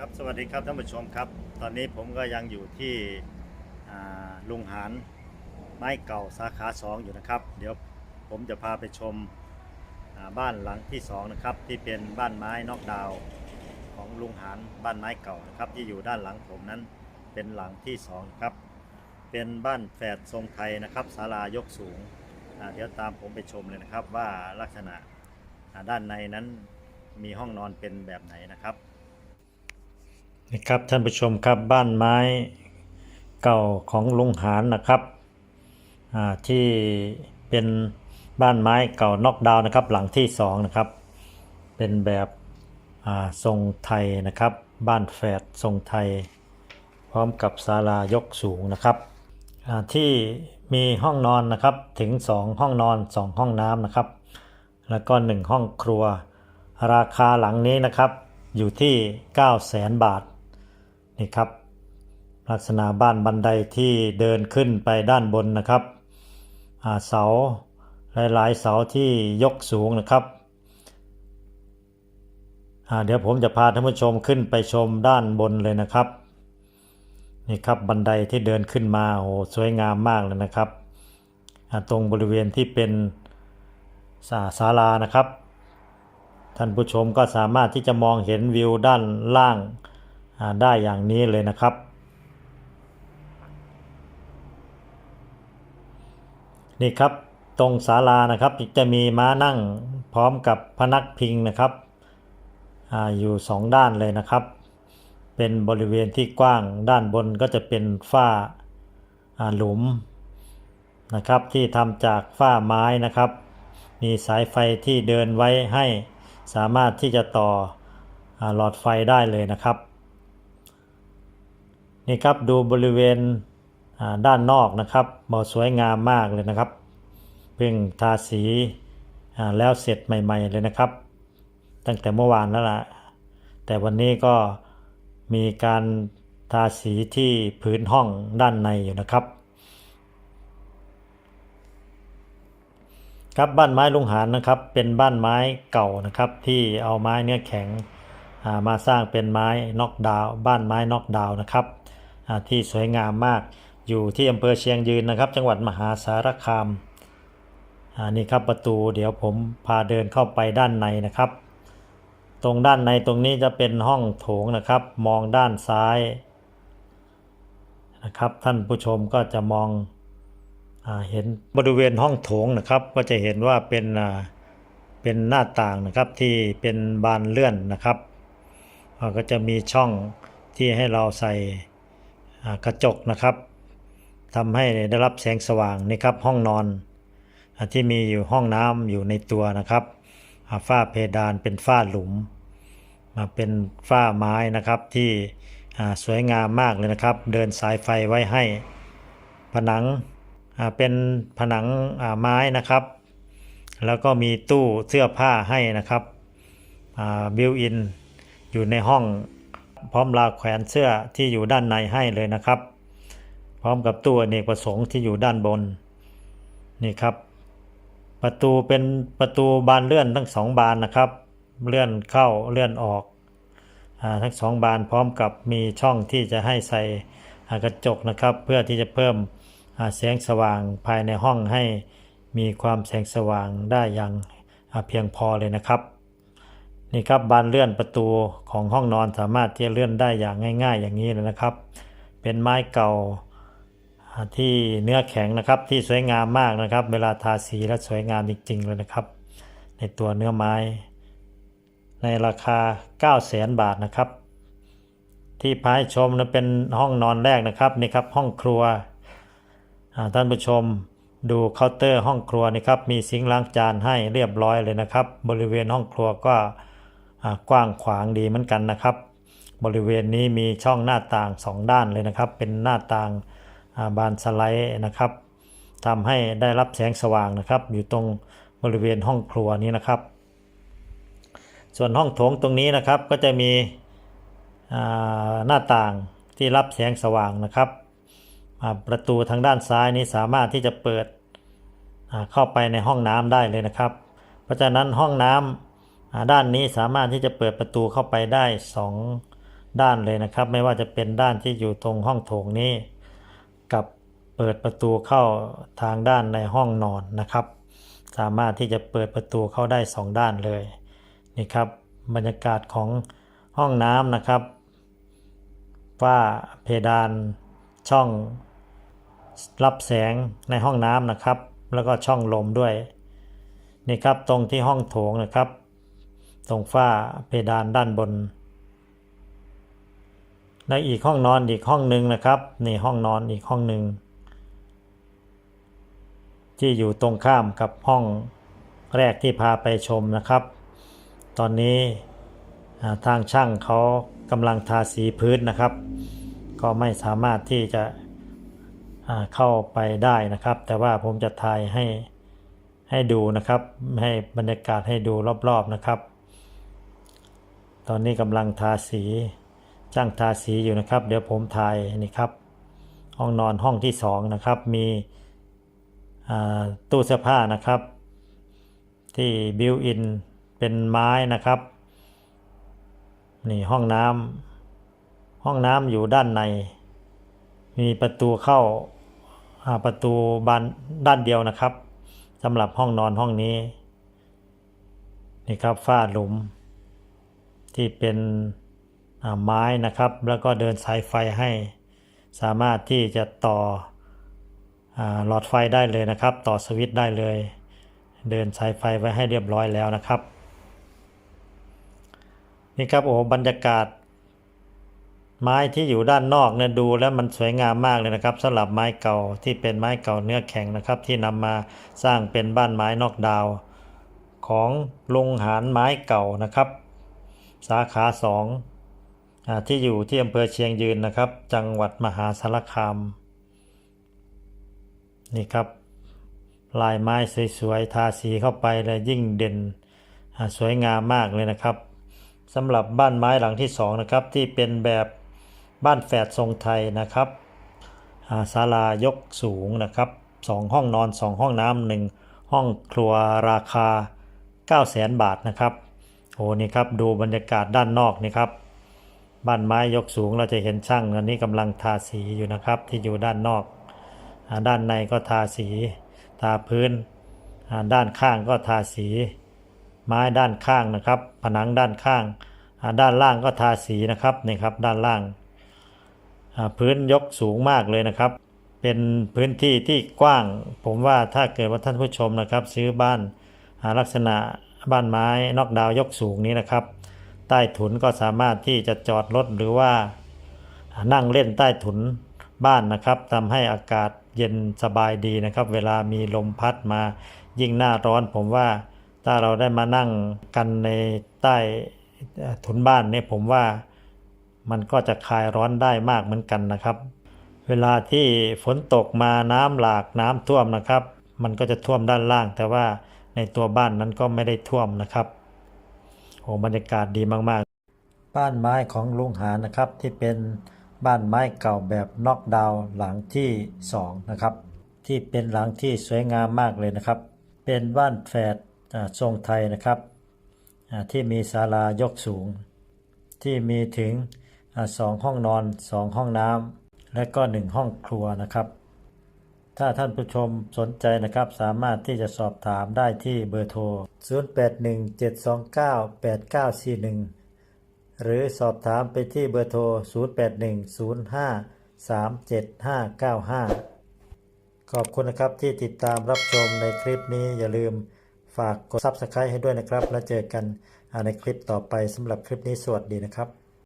ครับสวัสดีครับท่านผู้ชมครับ ตอนนี้ผมก็ยังอยู่ที่ลุงหารไม้เก่าสาขาสองอยู่นะครับ เดี๋ยวผมจะพาไปชมบ้านหลังที่สองนะครับที่เป็นบ้านไม้นอกดาวของลุงหารบ้านไม้เก่านะครับ ที่อยู่ด้านหลังผมนั้นเป็นหลังที่สองครับเป็นบ้านแฝดทรงไทยนะครับศาลายกสูงเดี๋ยวตามผมไปชมเลยนะครับว่าลักษณะด้านในนั้นมีห้องนอนเป็นแบบไหนนะครับ นะครับท่านผู้ชมครับบ้านไม้เก่าของลุงหารนะครับที่เป็นบ้านไม้เก่านอกดาวนะครับ หลังที่สองนะครับเป็นแบบทรงไทยนะครับ บ้านแฝดทรงไทย พร้อมกับศาลายกสูงนะครับที่มีห้องนอนนะครับถึง 2 ห้องนอน 2 ห้องน้ำนะครับ แล้วก็ 1 ห้องครัว ราคาหลังนี้นะครับอยู่ที่ 9 0 0 0 0 0 บาท นี่ครับ ลักษณะบ้านบันไดที่เดินขึ้นไปด้านบนนะครับเสาหลายๆเสาที่ยกสูงนะครับเดี๋ยวผมจะพาท่านผู้ชมขึ้นไปชมด้านบนเลยนะครับนี่ครับบันไดที่เดินขึ้นมาโอ้สวยงามมากเลยนะครับตรงบริเวณที่เป็นศาศาลานะครับ ท่านผู้ชมก็สามารถที่จะมองเห็นวิวด้านล่าง ได้อย่างนี้เลยนะครับ นี่ครับตรงศาลานะครับจะมีม้านั่งพร้อมกับพนักพิงนะครับออยู่สองด้านเลยนะครับ เป็นบริเวณที่กว้างด้านบนก็จะเป็นฝ้าาหลุมนะครับ ที่ทำจากฝ้าไม้นะครับ มีสายไฟที่เดินไว้ให้สามารถที่จะต่ออหลอดไฟได้เลยนะครับ นี่ครับดูบริเวณด้านนอกนะครับบอสวยงามมากเลยนะครับเพิ่งทาสีแล้วเสร็จใหม่ ๆ เลยนะครับ ตั้งแต่เมื่อวานแล้วล่ะแต่วันนี้ก็มีการทาสีที่พื้นห้องด้านในอยู่นะครับ ครับบ้านไม้ลุงหารนะครับ เป็นบ้านไม้เก่านะครับ ที่เอาไม้เนื้อแข็งมาสร้างเป็นไม้น็อกดาวบ้านไม้น็อกดาวนะครับ ที่สวยงามมากอยู่ที่อำเภอเชียงยืนนะครับ จังหวัดมหาสารคามอ่านี่ครับประตูเดี๋ยวผมพาเดินเข้าไปด้านในนะครับ ตรงด้านในตรงนี้จะเป็นห้องโถงนะครับ มองด้านซ้ายนะครับ ท่านผู้ชมก็จะมองอเห็นบริเวณห้องโถงนะครับ ก็จะเห็นว่าเป็นเป็นหน้าต่างนะครับที่เป็นบานเลื่อนนะครับก็จะมีช่องที่ให้เราใส่ กระจกนะครับทำให้ได้รับแสงสว่างนี่ครับห้องนอนอที่มีอยู่ห้องน้ำอยู่ในตัวนะครับฝ้าเพดานเป็นฝ้าหลุม มาเป็นฝ้าไม้นะครับที่สวยงามมากเลยนะครับ เดินสายไฟไว้ให้ผนังเป็นผนังไม้นะครับ แล้วก็มีตู้เสื้อผ้าให้นะครับบิวอินอยู่ในห้อง พร้อมราวแขวนเสื้อที่อยู่ด้านในให้เลยนะครับ พร้อมกับตู้เนกประสงค์ที่อยู่ด้านบนนี่ครับ ประตูเป็นประตูบานเลื่อนทั้งสองบานนะครับ เลื่อนเข้าเลื่อนออกอทั้งสองบานพร้อมกับมีช่องที่จะให้ใส่กระจกนะครับ เพื่อที่จะเพิ่มแสงสว่างภายในห้องให้มีความแสงสว่างได้อย่างเพียงพอเลยนะครับ นี่ครับบานเลื่อนประตูของห้องนอนสามารถที่จะเลื่อนได้อย่างง่าย ๆ อย่างนี้เลยนะครับ เป็นไม้เก่าที่เนื้อแข็งนะครับที่สวยงามมากนะครับ เวลาทาสีแล้วสวยงามจริง ๆ เลยนะครับ ในตัวเนื้อไม้ ในราคา 9 0 0 0 0 0บาทนะครับ ที่พายชมนะเป็นห้องนอนแรกนะครับนี่ครับห้องครัวท่านผู้ชมดูเคาน์เตอร์ห้องครัวนี่ครับมีซิงค์ล้างจานให้เรียบร้อยเลยนะครับ บริเวณห้องครัวก็ กว้างขวางดีเหมือนกันนะครับ บริเวณนี้มีช่องหน้าต่างสองด้านเลยนะครับ เป็นหน้าต่างบานสไลด์นะครับทำให้ได้รับแสงสว่างนะครับ อยู่ตรงบริเวณห้องครัวนี้นะครับ ส่วนห้องโถงตรงนี้นะครับก็จะมีหน้าต่างที่รับแสงสว่างนะครับประตูทางด้านซ้ายนี้สามารถที่จะเปิดเข้าไปในห้องน้ำได้เลยนะครับ เพราะฉะนั้นห้องน้ำอ่า ด้านนี้สามารถที่จะเปิดประตูเข้าไปได้สองด้านเลยนะครับ ไม่ว่าจะเป็นด้านที่อยู่ตรงห้องโถงนี้ กับเปิดประตูเข้าทางด้านในห้องนอนนะครับ สามารถที่จะเปิดประตูเข้าได้สองด้านเลยนี่ครับบรรยากาศของห้องน้ำนะครับฝ้าเพดานช่องรับแสงในห้องน้ำนะครับ แล้วก็ช่องลมด้วยนี่ครับตรงที่ห้องโถงนะครับ ตรงฝ้าเพดานด้านบน ในอีกห้องนอนอีกห้องหนึ่งนะครับนี่ห้องนอนอีกห้องหนึ่งที่อยู่ตรงข้ามกับห้องแรกที่พาไปชมนะครับ ตอนนี้ทางช่างเขากำลังทาสีพื้นนะครับ ก็ไม่สามารถที่จะเข้าไปได้นะครับ แต่ว่าผมจะถ่ายให้ให้ดูนะครับ ให้บรรยากาศให้ดูรอบๆนะครับ ตอนนี้กำลังทาสีช่างทาสีอยู่นะครับ เดี๋ยวผมถ่ายนี่ครับ ห้องนอนห้องที่สองนะครับ มีตู้เสื้อผ้านะครับ ที่บิวอินเป็นไม้นะครับ นี่ห้องน้ำห้องน้ำอยู่ด้านใน มีประตูเข้าาประตูบานด้านเดียวนะครับสำหรับห้องนอนห้องนี้ นี่ครับฝ้าหลุม ที่เป็นไม้นะครับ แล้วก็เดินสายไฟให้ สามารถที่จะต่ออหลอดไฟได้เลยนะครับ ต่อสวิตช์ได้เลย เดินสายไฟไว้ให้เรียบร้อยแล้วนะครับ นี่ครับโอ้บรรยากาศ ไม้ที่อยู่ด้านนอกเนี่ยดูแล้วมันสวยงามมากเลยนะครับสำหรับไม้เก่าที่เป็นไม้เก่าเนื้อแข็งนะครับ ที่นำมาสร้างเป็นบ้านไม้นอกดาว ของลุงหารไม้เก่านะครับ สาขาสองอที่อยู่ที่อำเภอเชียงยืนนะครับ จังหวัดมหาสารคามนี่ครับ ลายไม้สวยๆทาสีเข้าไปเลยยิ่งเด่นสวยงามมากเลยนะครับสำหรับบ้านไม้หลังที่สองนะครับที่เป็นแบบบ้านแฝดทรงไทยนะครับศาลายกสูงนะครับสองห้องนอนสองห้องน้ำหนึ่งห้องครัวราคา 9 0 0 0 0 0 บาทนะครับ โอ้นี่ครับดูบรรยากาศด้านนอกนี่ครับ บ้านไม้ยกสูงเราจะเห็นช่างอันนี้กำลังทาสีอยู่นะครับ ที่อยู่ด้านนอกอด้านในก็ทาสีทาพื้น ด้านข้างก็ทาสี ไม้ด้านข้างนะครับ ผนังด้านข้าง ด้านล่างก็ทาสีนะครับนี่ครับด้านล่าง พื้นยกสูงมากเลยนะครับ เป็นพื้นที่ที่กว้าง ผมว่าถ้าเกิดว่าท่านผู้ชมนะครับ ซื้อบ้านลักษณะ บ้านไม้นอกดาวยกสูงนี้นะครับ ใต้ถุนก็สามารถที่จะจอดรถหรือว่า นั่งเล่นใต้ถุนบ้านนะครับทำให้อากาศเย็นสบายดีนะครับ เวลามีลมพัดมายิ่งหน้าร้อนผมว่าถ้าเราได้มานั่งกันในใต้ถุนบ้านเนี่ยผมว่ามันก็จะคลายร้อนได้มากเหมือนกันนะครับ เวลาที่ฝนตกมาน้ำหลากน้ำท่วมนะครับ มันก็จะท่วมด้านล่าง แต่ว่า ในตัวบ้านนั้นก็ไม่ได้ท่วมนะครับโอ้บรรยากาศดีมากๆ บ้านไม้ของลุงหานะครับที่เป็นบ้านไม้เก่าแบบน็อกดาวน์หลังที่สองนะครับที่เป็นหลังที่สวยงามมากเลยนะครับ เป็นบ้านแฝดทรงไทยนะครับที่มีศาลายกสูง ที่มีถึงสองห้องนอนสองห้องน้ำและก็หนึ่งห้องครัวนะครับ ถ้าท่านผู้ชมสนใจนะครับสามารถที่จะสอบถามได้ที่เบอร์โทร 0817298941 หรือสอบถามไปที่เบอร์โทร 0810537595 ขอบคุณนะครับที่ติดตามรับชมในคลิปนี้อย่าลืมฝากกด Subscribe ให้ด้วยนะครับ แล้วเจอกันในคลิปต่อไปสำหรับคลิปนี้สวัสดีนะครับ